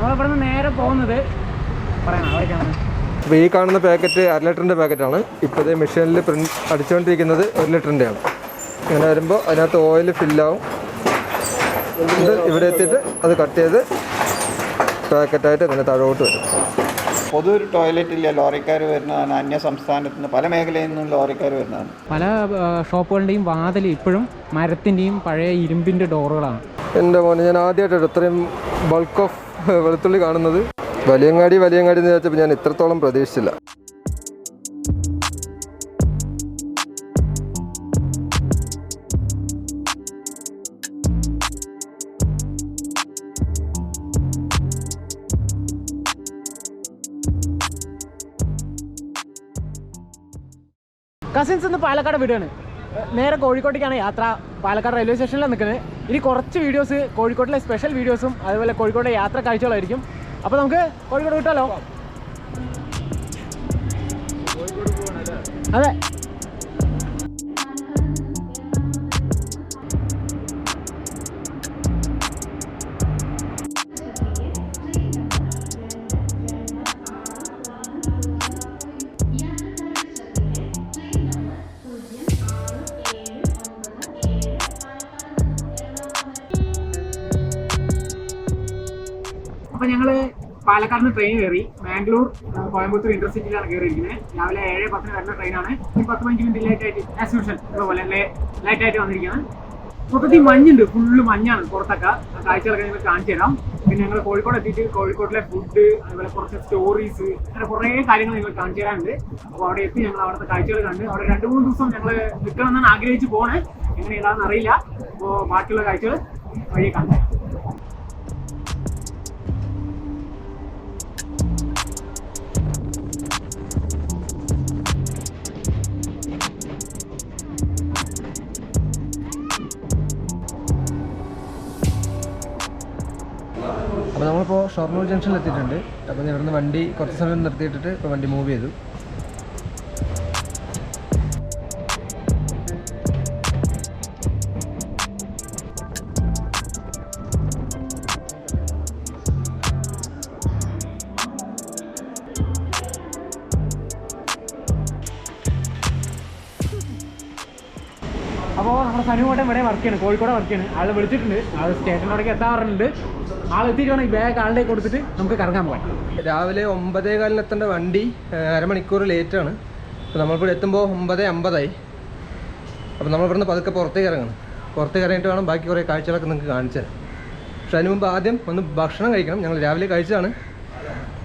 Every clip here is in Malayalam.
നമ്മളിവിടുന്ന് നേരെ പോകുന്നത് പറയണം അവിടേക്കാണ്. അപ്പോൾ ഈ കാണുന്ന പാക്കറ്റ് അര ലിറ്ററിന്റെ പാക്കറ്റാണ്. ഇപ്പോഴത്തെ മെഷീനിൽ പ്രിന്റ് അടിച്ചുകൊണ്ടിരിക്കുന്നത് ഒരു ലിറ്ററിന്റെയാണ് ഇങ്ങനെ വരുമ്പോൾ അതിനകത്ത് ഓയിൽ ഫില്ലാവും ഇത് ഇവിടെ എത്തിയിട്ട് അത് കട്ട് ചെയ്ത് പാക്കറ്റായിട്ട് ഇങ്ങനെ താഴോട്ട് വരും. പൊതു ഒരു ടോയ്ലറ്റ് ഇല്ല ലോറിക്കാർ വരുന്നതാണ് അന്യ സംസ്ഥാനത്ത് നിന്ന് പല മേഖലയിൽ നിന്നും ലോറിക്കാർ വരുന്നതാണ്. പല ഷോപ്പുകളുടെയും വാതിൽ ഇപ്പോഴും മരത്തിന്റെയും പഴയ ഇരുമ്പിന്റെ ഡോറുകളാണ് എന്റെ മോനെ ഞാൻ ആദ്യമായിട്ടാണ് ഇത്രയും ബൾക്ക് ഓഫ് വെളുത്തുള്ളി കാണുന്നത്. വലിയങ്ങാടി വലിയങ്ങാടി എന്ന് വിചാരിച്ചപ്പോൾ ഞാൻ ഇത്രത്തോളം പ്രതീക്ഷിച്ചില്ല. കസിൻസ് ഇന്ന് പാലക്കാട് വിടുകയാണ്. നേരെ കോഴിക്കോട്ടേക്കാണ് യാത്ര. പാലക്കാട് റെയിൽവേ സ്റ്റേഷനിലാണ് നിൽക്കുന്നത് ഇനി കുറച്ച് വീഡിയോസ് കോഴിക്കോട്ടിലെ സ്പെഷ്യൽ വീഡിയോസും അതുപോലെ കോഴിക്കോട്ടെ യാത്ര കാഴ്ചകളായിരിക്കും അപ്പോൾ നമുക്ക് കോഴിക്കോട് വിട്ടാലോ? അതെ. പാലക്കാട് നിന്ന് ട്രെയിൻ കയറി ബാംഗ്ലൂർ കോയമ്പത്തൂർ ഇന്റർസിറ്റിയിലാണ് കയറിയിരിക്കുന്നത് രാവിലെ ഏഴ് പത്തിന് വരുന്ന ട്രെയിനാണ് ഈ പത്ത് പതിനഞ്ച് മിനിറ്റ് ലേറ്റ് ആയിട്ട് ആസ് യൂഷ്വൽ അതുപോലെ ലേറ്റ് ആയിട്ട് വന്നിരിക്കുകയാണ് മൊത്തത്തിൽ മഞ്ഞുണ്ട് ഫുള്ള് മഞ്ഞാണ് പുറത്തൊക്കെ. കാഴ്ച കാഴ്ചകളൊക്കെ ഞങ്ങൾ കാണിച്ചു തരാം. പിന്നെ ഞങ്ങൾ കോഴിക്കോട് എത്തിയിട്ട് കോഴിക്കോട്ടിലെ ഫുഡ് അതുപോലെ കുറച്ച് സ്റ്റോറീസ് അങ്ങനെ കുറേ കാര്യങ്ങൾ നിങ്ങൾ കാണിച്ചു തരാനുണ്ട്. അപ്പോൾ അവിടെ എത്തി ഞങ്ങൾ അവിടുത്തെ കാഴ്ചകൾ കണ്ട് അവിടെ രണ്ട് മൂന്ന് ദിവസം ഞങ്ങൾ നിൽക്കണമെന്നാണ് ആഗ്രഹിച്ച് പോണേ. എങ്ങനെ ഏതാണെന്ന് അറിയില്ല. അപ്പോൾ ബാക്കിയുള്ള കാഴ്ചകൾ വഴി കണ്ടു അപ്പോൾ നമ്മളിപ്പോൾ ഷൊർണൂർ ജംഗ്ഷനിൽ എത്തിയിട്ടുണ്ട്. അപ്പോൾ ഇവിടുന്ന് വണ്ടി കുറച്ച് സമയം നിർത്തിയിട്ടിട്ട് ഇപ്പോൾ വണ്ടി മൂവ് ചെയ്തു. അപ്പോൾ നമ്മുടെ സനുവോട്ടം ഇവിടെ വർക്ക് ചെയ്യണം കോഴിക്കോട് വർക്ക് ചെയ്യണം. ആൾ വിളിച്ചിട്ടുണ്ട്. ആൾ സ്റ്റേഷനിലോടേക്ക് എത്താൻ വേണം ഈ ബാഗ് ആളുടെ കൊടുത്തിട്ട് നമുക്ക് കറങ്ങാൻ പോകാം. രാവിലെ ഒമ്പതേ കാലിന് എത്തേണ്ട വണ്ടി അരമണിക്കൂർ ലേറ്റാണ് അപ്പോൾ നമ്മളിവിടെ എത്തുമ്പോൾ ഒമ്പത് അമ്പതായി. അപ്പോൾ നമ്മളിവിടുന്ന് പതുക്കെ പുറത്തേക്ക് ഇറങ്ങണം. പുറത്തേക്ക് ഇറങ്ങിയിട്ട് വേണം ബാക്കി കുറേ കാഴ്ചകളൊക്കെ നിങ്ങൾക്ക് കാണിച്ചു തരാം പക്ഷെ അതിന് മുമ്പ് ആദ്യം ഒന്ന് ഭക്ഷണം കഴിക്കണം. ഞങ്ങൾ രാവിലെ കഴിച്ചതാണ്.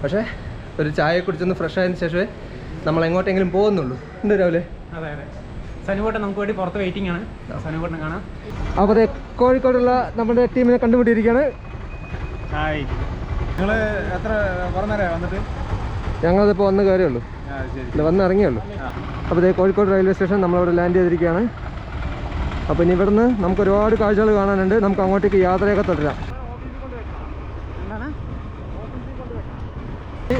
പക്ഷേ ഒരു ചായ കുടിച്ചൊന്ന് ഫ്രഷ് ആയതിനു ശേഷമേ നമ്മൾ എങ്ങോട്ടെങ്കിലും പോകുന്നുള്ളൂ. ഉണ്ട് രാവിലെ? അതെ അതെ. നമുക്ക് വേണ്ടി പുറത്ത് വെയിറ്റിംഗ് ആണ്. സനുവോട്ടം കാണാം. അപ്പോൾ കോഴിക്കോടുള്ള നമ്മുടെ ടീമിനെ കണ്ടുപിടിയിരിക്കുകയാണ് നിങ്ങൾ എത്ര കുറേ നേരമായി വന്നിട്ട്? ഞങ്ങളിതിപ്പോൾ വന്ന് കയറിയുള്ളൂ ആ ശരി ഇല്ല വന്ന് ഇറങ്ങിയുള്ളൂ. അപ്പോൾ ഇതേ കോഴിക്കോട് റെയിൽവേ സ്റ്റേഷൻ നമ്മളവിടെ ലാൻഡ് ചെയ്തിരിക്കുകയാണ്. അപ്പോൾ ഇനി ഇവിടുന്ന് നമുക്ക് ഒരുപാട് കാഴ്ചകൾ കാണാനുണ്ട്. നമുക്ക് അങ്ങോട്ടേക്ക് യാത്രയൊക്കെ തുടരാം. എന്താണ്?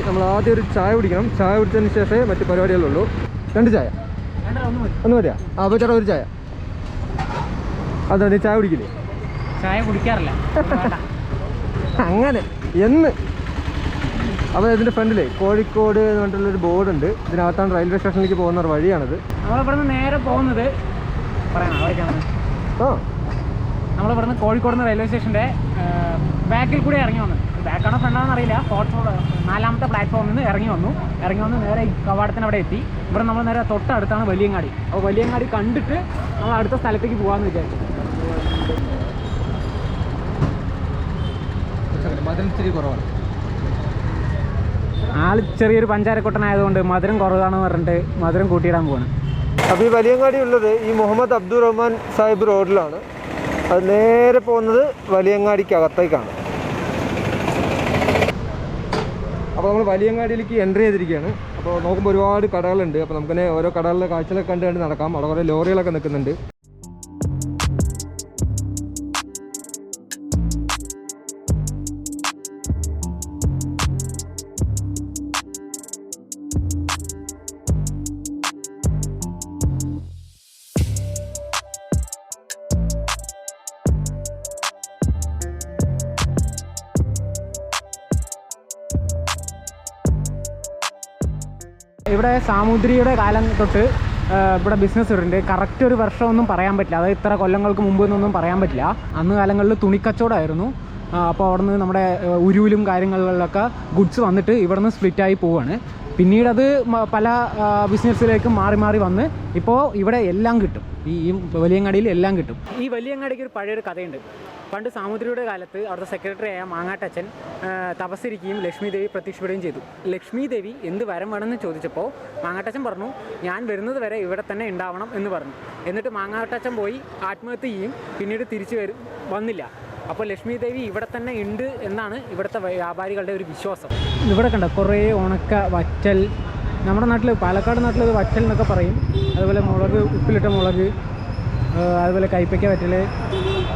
നമ്മൾ ആദ്യം ഒരു ചായ കുടിക്കണം. ചായ കുടിച്ചതിന് ശേഷമേ മറ്റു പരിപാടികളുള്ളൂ. രണ്ട് ചായ. ഒന്ന് മതി. ഒന്ന് വരിക ആ അപ്പോൾ ചേട്ടാ ഒരു ചായ. അതെ നീ ചായ കുടിക്കില്ലേ? ചായ കുടിക്കാറില്ല. അങ്ങനെ. എന്ന്. അപ്പോൾ ഇതിന്റെ ഫ്രണ്ടിലേ കോഴിക്കോട് എന്ന് ബോർഡ് ഉണ്ട് ഇതിനകത്താണ് റെയിൽവേ സ്റ്റേഷനിലേക്ക് പോകുന്ന ഒരു വഴിയാണിത്. നമ്മളിവിടുന്ന് നേരെ പോകുന്നത് ആ. നമ്മളിവിടുന്ന് കോഴിക്കോട് റെയിൽവേ സ്റ്റേഷന്റെ ബാക്കിൽ കൂടെ ഇറങ്ങി വന്നു. ബാക്കാണോ ഫ്രണ്ടാണെന്ന് അറിയില്ല. ഫോർത്ത് നാലാമത്തെ പ്ലാറ്റ്ഫോമിൽ നിന്ന് ഇറങ്ങി വന്നു. ഇറങ്ങി വന്ന് നേരെ ഈ കവാടത്തിന് അവിടെ എത്തി. ഇവിടെ നമ്മൾ നേരെ തൊട്ടടുത്താണ് വലിയങ്ങാടി. അപ്പോൾ വലിയങ്ങാടി കണ്ടിട്ട് നമ്മൾ അടുത്ത സ്ഥലത്തേക്ക് പോകാമെന്ന് വിചാരിച്ചു. മധുരം ഇച്ചിരി കുറവാണ്. ആൾ ചെറിയൊരു പഞ്ചാരക്കൊട്ടനായതുകൊണ്ട് മധുരം കുറവാണെന്ന് പറഞ്ഞിട്ട് മധുരം കൂട്ടിയിടാൻ പോവാണ്. അപ്പോൾ ഈ വലിയങ്ങാടി ഉള്ളത് ഈ മുഹമ്മദ് അബ്ദുറഹ്മാൻ സാഹിബ് റോഡിലാണ്. അത് നേരെ പോകുന്നത് വലിയങ്ങാടിക്ക് അകത്തേക്കാണ് അപ്പോൾ നമ്മൾ വലിയങ്ങാടിയിലേക്ക് എൻട്രി ചെയ്തിരിക്കുകയാണ്. അപ്പോൾ നോക്കുമ്പോൾ ഒരുപാട് കടകളുണ്ട്. അപ്പോൾ നമുക്കിനെ ഓരോ കടകളിലെ കാഴ്ചകളൊക്കെ കണ്ട് കണ്ട് നടക്കാം. അവിടെ കുറേ ലോറികളൊക്കെ നിൽക്കുന്നുണ്ട്. ഇവിടെ സാമുദ്രിയുടെ കാലം തൊട്ട് ഇവിടെ ബിസിനസ് ഉണ്ട് കറക്റ്റ് ഒരു വർഷമൊന്നും പറയാൻ പറ്റില്ല. അതായത് ഇത്ര കൊല്ലങ്ങൾക്ക് മുമ്പ് എന്നൊന്നും പറയാൻ പറ്റില്ല. അന്ന് കാലങ്ങളിൽ തുണിക്കച്ചവടമായിരുന്നു. അപ്പോൾ അവിടുന്ന് നമ്മുടെ ഉരുവിലും കാര്യങ്ങളിലൊക്കെ ഗുഡ്സ് വന്നിട്ട് ഇവിടുന്ന് സ്പ്ലിറ്റായി പോവുകയാണ് പിന്നീട് അത് പല ബിസിനസ്സിലേക്കും മാറി മാറി വന്ന് ഇപ്പോൾ ഇവിടെ എല്ലാം കിട്ടും. ഈ വലിയങ്ങാടിയിൽ എല്ലാം കിട്ടും. ഈ വലിയങ്ങാടിക്ക് ഒരു പഴയൊരു കഥയുണ്ട്. പണ്ട് സാമുദ്രിയുടെ കാലത്ത് അവിടുത്തെ സെക്രട്ടറി ആയ മാങ്ങാട്ടച്ചൻ തപസ്സിരിക്കുകയും ലക്ഷ്മി ദേവി പ്രത്യക്ഷപ്പെടുകയും ചെയ്തു. ലക്ഷ്മി ദേവി എന്ത് വരം വേണമെന്ന് ചോദിച്ചപ്പോൾ മാങ്ങാട്ടച്ചൻ പറഞ്ഞു ഞാൻ വരുന്നത് വരെ ഇവിടെ തന്നെ ഉണ്ടാവണം എന്ന് പറഞ്ഞു. എന്നിട്ട് മാങ്ങാട്ടച്ചൻ പോയി ആത്മഹത്യ ചെയ്യും പിന്നീട് തിരിച്ചു വരും വന്നില്ല. അപ്പോൾ ലക്ഷ്മി ദേവി ഇവിടെ തന്നെ ഉണ്ട് എന്നാണ് ഇവിടുത്തെ വ്യാപാരികളുടെ ഒരു വിശ്വാസം. ഇവിടെ കണ്ട കുറേ ഉണക്ക വറ്റൽ നമ്മുടെ നാട്ടിൽ പാലക്കാട് നാട്ടിൽ ഇത് വറ്റൽ എന്നൊക്കെ പറയും. അതുപോലെ മുളക് ഉപ്പിലിട്ട മുളക് അതുപോലെ കൈപ്പയ്ക്ക വറ്റൽ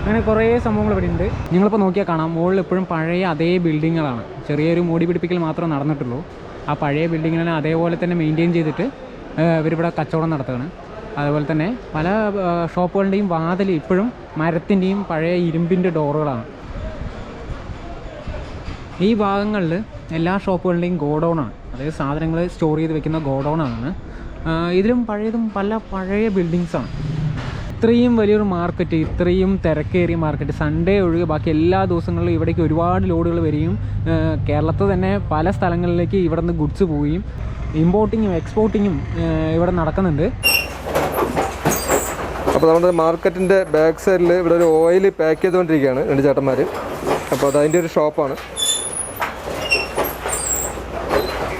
അങ്ങനെ കുറേ സംഭവങ്ങൾ ഇവിടെ ഉണ്ട്. നിങ്ങളിപ്പോൾ നോക്കിയാൽ കാണാം. മുകളിൽ എപ്പോഴും പഴയ അതേ ബിൽഡിങ്ങുകളാണ്. ചെറിയൊരു മൂടി പിടിപ്പിക്കൽ മാത്രം നടന്നിട്ടുള്ളൂ. ആ പഴയ ബിൽഡിങ്ങിനെ അതേപോലെ തന്നെ മെയിന്റെയിൻ ചെയ്തിട്ട് ഇവരിവിടെ കച്ചവടം നടത്തുകയാണ്. അതുപോലെ തന്നെ പല ഷോപ്പുകളുടെയും വാതിൽ ഇപ്പോഴും മരത്തിന്റെയും പഴയ ഇരുമ്പിന്റെ ഡോറുകളാണ്. ഈ ഭാഗങ്ങളിൽ എല്ലാ ഷോപ്പുകളുടെയും ഗോഡൗണാണ്. അതായത് സാധനങ്ങൾ സ്റ്റോർ ചെയ്ത് വെക്കുന്ന ഗോഡൗണാണ്. ഇതിലും പഴയതും പല പഴയ ബിൽഡിങ്സാണ് ഇത്രയും വലിയൊരു മാർക്കറ്റ് ഇത്രയും തിരക്കേറിയ മാർക്കറ്റ് സൺഡേ ഒഴികെ ബാക്കി എല്ലാ ദിവസങ്ങളിലും ഇവിടേക്ക് ഒരുപാട് ലോഡുകൾ വരികയും കേരളത്തിൽ തന്നെ പല സ്ഥലങ്ങളിലേക്ക് ഇവിടെ നിന്ന് ഗുഡ്സ് പോവുകയും ഇമ്പോർട്ടിങ്ങും എക്സ്പോർട്ടിങ്ങും ഇവിടെ നടക്കുന്നുണ്ട്. അപ്പോൾ നമ്മുടെ മാർക്കറ്റിന്റെ ബാക്ക് സൈഡിൽ ഇവിടെ ഒരു ഓയിൽ പാക്ക് ചെയ്തുകൊണ്ടിരിക്കുകയാണ് രണ്ട് ചേട്ടന്മാർ അപ്പോൾ അത് അതിന്റെ ഒരു ഷോപ്പാണ്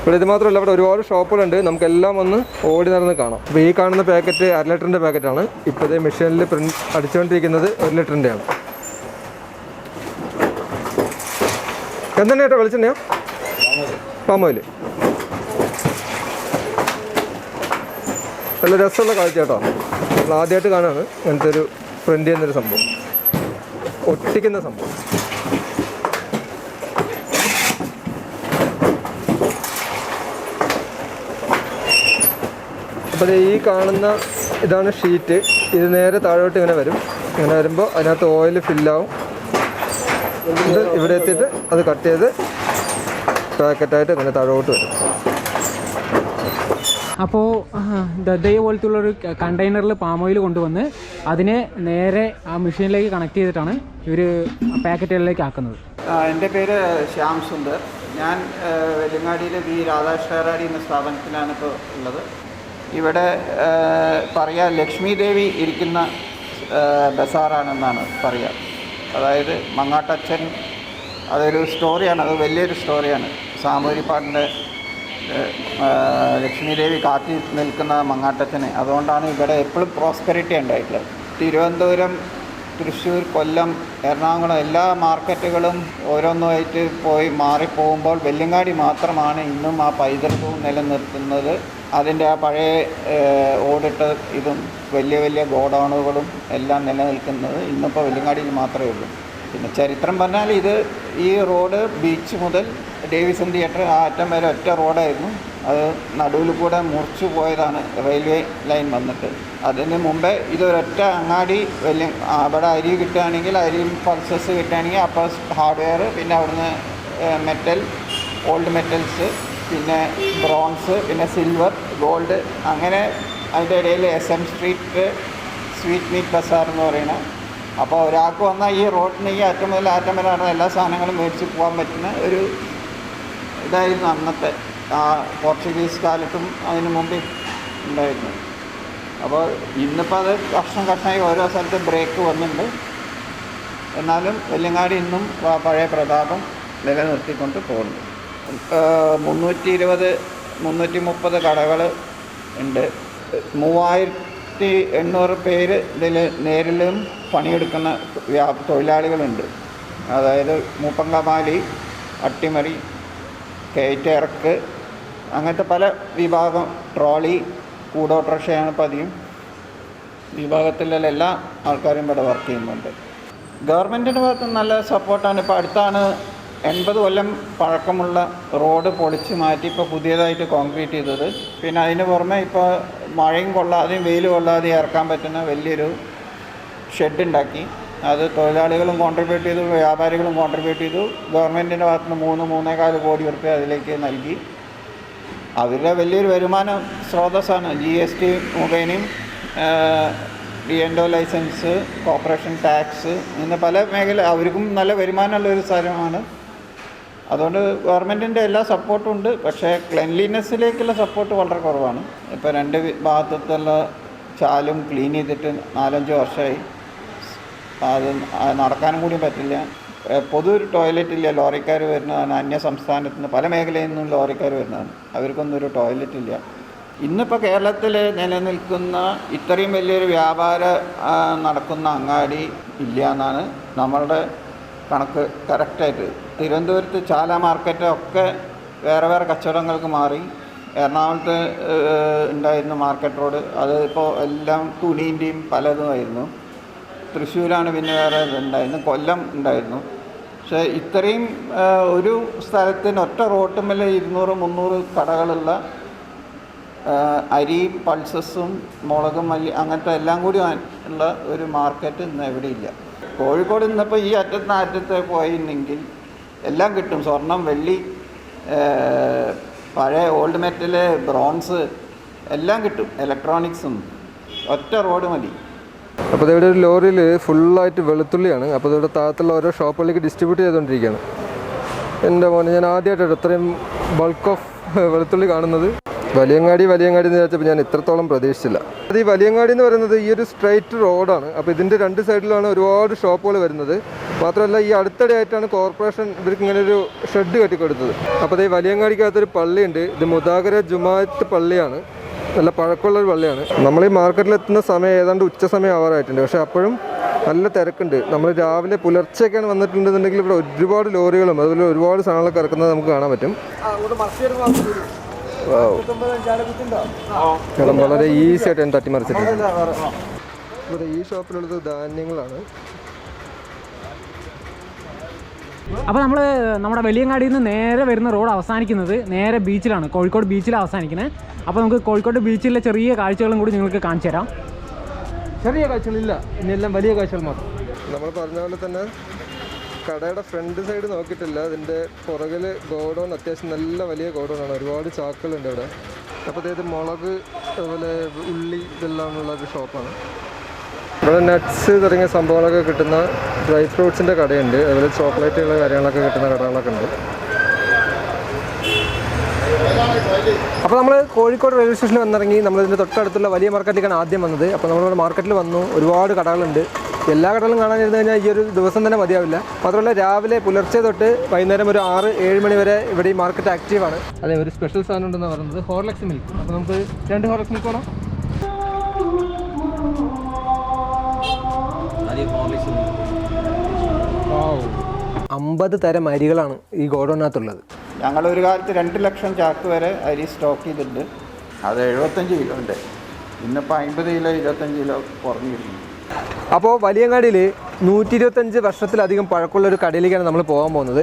ഇവിടെ ഇത് മാത്രമല്ല ഇവിടെ ഒരുപാട് ഷോപ്പുകളുണ്ട്. നമുക്കെല്ലാം ഒന്ന് ഓടി നടന്ന് കാണാം. അപ്പോൾ ഈ കാണുന്ന പാക്കറ്റ് അര ലിറ്ററിന്റെ പാക്കറ്റാണ്. ഇപ്പോഴത്തെ മെഷീനിൽ പ്രിന്റ് അടിച്ചുകൊണ്ടിരിക്കുന്നത് ഒരു ലിറ്ററിന്റെയാണ് എന്താണ് കേട്ടോ വെളിച്ചെണ്ണയോ? പാമോയിൽ. നല്ല രസമുള്ള കാഴ്ച കേട്ടോ നമ്മൾ ആദ്യമായിട്ട് കാണാണ് ഇങ്ങനത്തെ ഒരു പ്രിന്റ് ചെയ്യുന്നൊരു സംഭവം. ഒട്ടിക്കുന്ന സംഭവം. അപ്പോൾ ഈ കാണുന്ന ഇതാണ് ഷീറ്റ്. ഇത് നേരെ താഴോട്ട് ഇങ്ങനെ വരും. ഇങ്ങനെ വരുമ്പോൾ അതിനകത്ത് ഓയിൽ ഫില്ലാവും ഇത് ഇവിടെ എത്തിയിട്ട് അത് കട്ട് ചെയ്ത് പാക്കറ്റായിട്ട് ഇങ്ങനെ താഴോട്ട് വരും. അപ്പോൾ ഇതേപോലത്തെ ഉള്ളൊരു കണ്ടെയ്നറിൽ പാം ഓയിൽ കൊണ്ടുവന്ന് അതിനെ നേരെ ആ മെഷീനിലേക്ക് കണക്ട് ചെയ്തിട്ടാണ് ഇവർ പാക്കറ്റുകളിലേക്ക് ആക്കുന്നത്. എന്റെ പേര് ശ്യാം സുന്ദർ. ഞാൻ വെല്ലങ്ങാടിയിലെ വെല്ലുങ്ങാടിയിലെ വി രാധാഷ്ടാരാടി എന്ന സ്ഥാപനത്തിലാണ് ഇപ്പോൾ ഉള്ളത്. ഇവിടെ പറയാ ലക്ഷ്മി ദേവി ഇരിക്കുന്ന ബസാറാണെന്നാണ് പറയുക അതായത് മങ്ങാട്ടച്ഛൻ അതൊരു സ്റ്റോറിയാണ് അത് വലിയൊരു സ്റ്റോറിയാണ് സാമൂരിപ്പാടിന്റെ ലക്ഷ്മി ദേവി കാത്തി നിൽക്കുന്ന മങ്ങാട്ടച്ഛനെ. അതുകൊണ്ടാണ് ഇവിടെ എപ്പോഴും പ്രോസ്പെരിറ്റി ഉണ്ടായിട്ടുള്ളത്. തിരുവനന്തപുരം തൃശ്ശൂർ കൊല്ലം എറണാകുളം എല്ലാ മാർക്കറ്റുകളും ഓരോന്നുമായിട്ട് പോയി മാറിപ്പോകുമ്പോൾ വെല്ലുങ്ങാടി മാത്രമാണ് ഇന്നും ആ പൈതൃകവും നിലനിർത്തുന്നത്. അതിന്റെ ആ പഴയ ഓടിട്ട ഇതും വലിയ വലിയ ഗോഡൗണുകളും എല്ലാം നിലനിൽക്കുന്നത് ഇന്നിപ്പോൾ വെല്ലുങ്ങാടിയിൽ മാത്രമേ ഉള്ളൂ. പിന്നെ ചരിത്രം പറഞ്ഞാൽ ഇത് ഈ റോഡ് ബീച്ച് മുതൽ ഡേവിസൺ തിയേറ്റർ ആ അറ്റം വരെ ഒറ്റ റോഡായിരുന്നു. അത് നടുവിൽ കൂടെ മുറിച്ചു പോയതാണ് റെയിൽവേ ലൈൻ വന്നിട്ട്. അതിന് മുമ്പേ ഇതൊരൊറ്റ അങ്ങാടി വലിയ അവിടെ അരി കിട്ടുകയാണെങ്കിൽ അരിയും പൾസസ് കിട്ടുകയാണെങ്കിൽ അപ്പോൾ ഹാർഡ്വെയർ പിന്നെ അവിടുന്ന് മെറ്റൽ ഓൾഡ് മെറ്റൽസ് പിന്നെ ബ്രോൺസ് പിന്നെ സിൽവർ ഗോൾഡ് അങ്ങനെ അതിന്റെ ഇടയിൽ S M street sweet meat Bazar എന്ന് പറയുന്ന. അപ്പോൾ ഒരാൾക്ക് വന്നാൽ ഈ റോഡിന് ഈ അറ്റം മുതൽ അറ്റം വരെ നടന്ന എല്ലാ സാധനങ്ങളും മേടിച്ച് പോകാൻ പറ്റുന്ന ഒരു ഇതായിരുന്നു അന്നത്തെ ആ പോർച്ചുഗീസ് കാലത്തും അതിന് മുമ്പ് ഉണ്ടായിരുന്നു. അപ്പോൾ ഇന്നിപ്പോൾ അത് കഷ്ണം കഷ്ണമായി ഓരോ സ്ഥലത്ത് ബ്രേക്ക് വന്നിട്ടുണ്ട്. എന്നാലും വെല്ലങ്ങാടി ഇന്നും പഴയ പ്രതാപം നിലനിർത്തിക്കൊണ്ട് പോകുന്നു. മുന്നൂറ്റി ഇരുപത് മുന്നൂറ്റി മുപ്പത് കടകൾ ഉണ്ട്. മൂവായിരത്തി എണ്ണൂറ് പേര് ഇതിൽ നേരിലും പണിയെടുക്കുന്ന വ്യാ തൊഴിലാളികളുണ്ട്. അതായത് മൂപ്പങ്കമാലി അട്ടിമറി കയറ്റിറക്ക് അങ്ങനത്തെ പല വിഭാഗം ട്രോളി കൂടോട്ടോറിക്ഷയാണ് പതിയും വിഭാഗത്തിലുള്ള എല്ലാ ആൾക്കാരും ഇവിടെ വർക്ക് ചെയ്യുന്നുണ്ട്. ഗവൺമെന്റിന്റെ ഭാഗത്ത് നല്ല സപ്പോർട്ടാണ്. ഇപ്പോൾ അടുത്താണ് എൺപത് കൊല്ലം പഴക്കമുള്ള റോഡ് പൊളിച്ച് മാറ്റി ഇപ്പോൾ പുതിയതായിട്ട് കോൺക്രീറ്റ് ചെയ്തത്. പിന്നെ അതിന് പുറമെ ഇപ്പോൾ മഴയും കൊള്ളാതെയും വെയിൽ കൊള്ളാതെയും ഇറക്കാൻ പറ്റുന്ന വലിയൊരു ഷെഡ് ഉണ്ടാക്കി. അത് തൊഴിലാളികളും കോൺട്രിബ്യൂട്ട് ചെയ്തു വ്യാപാരികളും കോൺട്രിബ്യൂട്ട് ചെയ്തു. ഗവൺമെന്റിന്റെ ഭാഗത്ത് നിന്ന് മൂന്ന് മൂന്നേകാൽ കോടി ഉറുപ്പ്യ അതിലേക്ക് നൽകി. അവരുടെ വലിയൊരു വരുമാന സ്രോതസ്സാണ് G S T മുഖേനയും D N O licence corporation tax ഇങ്ങനെ പല മേഖല അവർക്കും നല്ല വരുമാനമുള്ള ഒരു സ്ഥലമാണ് അതുകൊണ്ട് ഗവൺമെന്റിന്റെ എല്ലാ സപ്പോർട്ടും ഉണ്ട്. പക്ഷേ ക്ലെൻലിനെസ്സിലേക്കുള്ള സപ്പോർട്ട് വളരെ കുറവാണ്. ഇപ്പോൾ രണ്ട് ഭാഗത്തുള്ള ചാലും ക്ലീൻ ചെയ്തിട്ട് നാലഞ്ച് വർഷമായി അത് നടക്കാനും കൂടി പറ്റില്ല. പൊതു ടോയ്ലറ്റ് ഇല്ല ലോറിക്കാർ വരുന്നതാണ്. അന്യ സംസ്ഥാനത്ത് നിന്ന് പല മേഖലയിൽ നിന്നും ലോറിക്കാർ വരുന്നതാണ്. അവർക്കൊന്നും ഒരു ടോയ്ലറ്റ് ഇല്ല ഇന്നിപ്പോൾ കേരളത്തിൽ നിലനിൽക്കുന്ന ഇത്രയും വലിയൊരു വ്യാപാര നടക്കുന്ന അങ്ങാടി ഇല്ല എന്നാണ് നമ്മളുടെ കണക്ക് കറക്റ്റായിട്ട്. തിരുവനന്തപുരത്ത് ചാല മാർക്കറ്റ് ഒക്കെ വേറെ വേറെ കച്ചവടങ്ങൾക്ക് മാറി. എറണാകുളത്ത് ഉണ്ടായിരുന്നു മാർക്കറ്റ് റോഡ്. അത് ഇപ്പോൾ എല്ലാം തുണീന്റെയും പലതുമായിരുന്നു. തൃശ്ശൂരാണ് പിന്നെ വേറെ ഉണ്ടായിരുന്നു. കൊല്ലം ഉണ്ടായിരുന്നു. പക്ഷേ ഇത്രയും ഒരു സ്ഥലത്തിന് ഒറ്റ റോട്ടുമ്മൽ ഇരുന്നൂറ് മുന്നൂറ് കടകളുള്ള അരിയും പൾസസും മുളകും മല്ലി അങ്ങനത്തെ എല്ലാം കൂടി ഉള്ള ഒരു മാർക്കറ്റ് ഇന്ന് എവിടെയില്ല. കോഴിക്കോട് ഇന്നിപ്പോൾ ഈ അറ്റത്ത് അറ്റത്ത് പോയിരുന്നെങ്കിൽ എല്ലാം കിട്ടും. സ്വർണം വെള്ളി പഴയ ഓൾഡ് മെറ്റൽ ബ്രോൺസ് എല്ലാം കിട്ടും. ഇലക്ട്രോണിക്സും ഒറ്റ റോഡ് മതി. അപ്പോൾ ഇവിടെ ഒരു ലോറിയിൽ ഫുള്ളായിട്ട് വെളുത്തുള്ളിയാണ്. അപ്പോൾ ഇവിടെ താഴത്തുള്ള ഓരോ ഷോപ്പുകളിലേക്ക് ഡിസ്ട്രിബ്യൂട്ട് ചെയ്തുകൊണ്ടിരിക്കുകയാണ്. എന്റെ മോനെ ഞാൻ ആദ്യമായിട്ടാണ് ഇത്രയും ബൾക്ക് ഓഫ് വെളുത്തുള്ളി കാണുന്നത്. വലിയങ്ങാടി വലിയങ്ങാടി എന്ന് വിചാരിച്ചപ്പോൾ ഞാൻ ഇത്രത്തോളം പ്രതീക്ഷിച്ചില്ല. അത് ഈ വലിയങ്ങാടി എന്ന് പറയുന്നത് ഈ ഒരു സ്ട്രൈറ്റ് റോഡാണ് അപ്പോൾ ഇതിന്റെ രണ്ട് സൈഡിലാണ് ഒരുപാട് ഷോപ്പുകൾ വരുന്നത്. മാത്രമല്ല ഈ അടുത്തിടെയായിട്ടാണ് കോർപ്പറേഷൻ ഇവർക്ക് ഇങ്ങനെ ഒരു ഷെഡ് കെട്ടിക്കൊടുത്തത്. അപ്പോൾ അത് ഈ വലിയങ്ങാടിക്കകത്തൊരു പള്ളിയുണ്ട്. ഇത് മുതാകര ജുമാഅത്ത് പള്ളിയാണ്. നല്ല പഴക്കമുള്ള ഒരു പള്ളിയാണ്. നമ്മൾ ഈ മാർക്കറ്റിൽ എത്തുന്ന സമയം ഏതാണ്ട് ഉച്ച സമയം ആവാറായിട്ടുണ്ട്. പക്ഷേ അപ്പോഴും നല്ല തിരക്കുണ്ട്. നമ്മൾ രാവിലെ പുലർച്ചെയൊക്കെയാണ് വന്നിട്ടുണ്ടെന്നുണ്ടെങ്കിൽ ഇവിടെ ഒരുപാട് ലോറികളും അതുപോലെ ഒരുപാട് സാധനങ്ങളൊക്കെ ഇറക്കുന്നത് നമുക്ക് കാണാൻ പറ്റും. ചേട്ടൻ വളരെ ഈസി ആയിട്ട് തട്ടി തട്ടിമറിച്ചിട്ടുണ്ട് ഇവിടെ ഈ ഷോപ്പിലുള്ളത് ധാന്യങ്ങളാണ്. അപ്പോൾ നമ്മൾ നമ്മുടെ വലിയങ്ങാടിയിൽ നിന്ന് നേരെ വരുന്ന റോഡ് അവസാനിക്കുന്നത് നേരെ ബീച്ചിലാണ്. കോഴിക്കോട് ബീച്ചിൽ അവസാനിക്കുന്നത് അപ്പോൾ നമുക്ക് കോഴിക്കോട് ബീച്ചിലെ ചെറിയ കാഴ്ചകളും കൂടി നിങ്ങൾക്ക് കാണിച്ചു തരാം. ചെറിയ കാഴ്ചകളില്ല. ഇനി എല്ലാം വലിയ കാഴ്ചകൾ മാത്രം. നമ്മൾ പറഞ്ഞ പോലെ തന്നെ കടയുടെ ഫ്രണ്ട് സൈഡ് നോക്കിയിട്ടില്ല. അതിന്റെ പുറകിൽ ഗോഡൗൺ അത്യാവശ്യം നല്ല വലിയ ഗോഡൗൺ ആണ് ഒരുപാട് ചാക്കുകളുണ്ട് അവിടെ. അപ്പോൾ അതായത് മുളക് അതുപോലെ ഉള്ളി ഇതെല്ലാം ഉള്ള ഒരു ഷോപ്പാണ്. ഇവിടെ നട്ട്സ് തുടങ്ങിയ സംഭവങ്ങളൊക്കെ കിട്ടുന്ന ഡ്രൈ ഫ്രൂട്ട്സിന്റെ കടയുണ്ട്. അതുപോലെ ചോക്ലേറ്റുകൾ കാര്യങ്ങളൊക്കെ കിട്ടുന്ന കടകളൊക്കെ ഉണ്ട്. അപ്പോൾ നമ്മൾ കോഴിക്കോട് റെയിൽവേ സ്റ്റേഷനിൽ വന്നിറങ്ങി നമ്മളിതിന്റെ തൊട്ടടുത്തുള്ള വലിയ മാർക്കറ്റിലേക്കാണ് ആദ്യം വന്നത്. അപ്പോൾ നമ്മളിവിടെ മാർക്കറ്റിൽ വന്നു. ഒരുപാട് കടകളുണ്ട്. എല്ലാ കടലും കാണാനിരുന്നു കഴിഞ്ഞാൽ ഈ ഒരു ദിവസം തന്നെ മതിയാവില്ല. മാത്രമല്ല രാവിലെ പുലർച്ചെ തൊട്ട് വൈകുന്നേരം ഒരു ആറ് ഏഴ് മണി വരെ ഇവിടെ ഈ മാർക്കറ്റ് ആക്റ്റീവാണ് അതെ ഒരു സ്പെഷ്യൽ സാധനം ഉണ്ടെന്ന് പറയുന്നത്. ഹോർലക്സ് മിൽക്ക് അപ്പോൾ നമുക്ക് രണ്ട് ഹോർലക്സ് മിൽക്ക് വേണം. അമ്പത് തരം അരികളാണ് ഈ ഗോഡൗണിനകത്തുള്ളത്. ഞങ്ങൾ ഒരു കാലത്ത് രണ്ട് ലക്ഷം ചാക്ക് വരെ അരി സ്റ്റോക്ക് ചെയ്തിട്ടുണ്ട്. അത് എഴുപത്തഞ്ച് കിലോ ഉണ്ട്. ഇന്നിപ്പോൾ അമ്പത് കിലോ ഇരുപത്തഞ്ച് കിലോ കുറഞ്ഞിരുന്നു അപ്പോൾ വലിയങ്ങാടിയിൽ നൂറ്റി ഇരുപത്തഞ്ച് വർഷത്തിലധികം പഴക്കമുള്ള ഒരു കടയിലേക്കാണ് നമ്മൾ പോകാൻ പോകുന്നത്.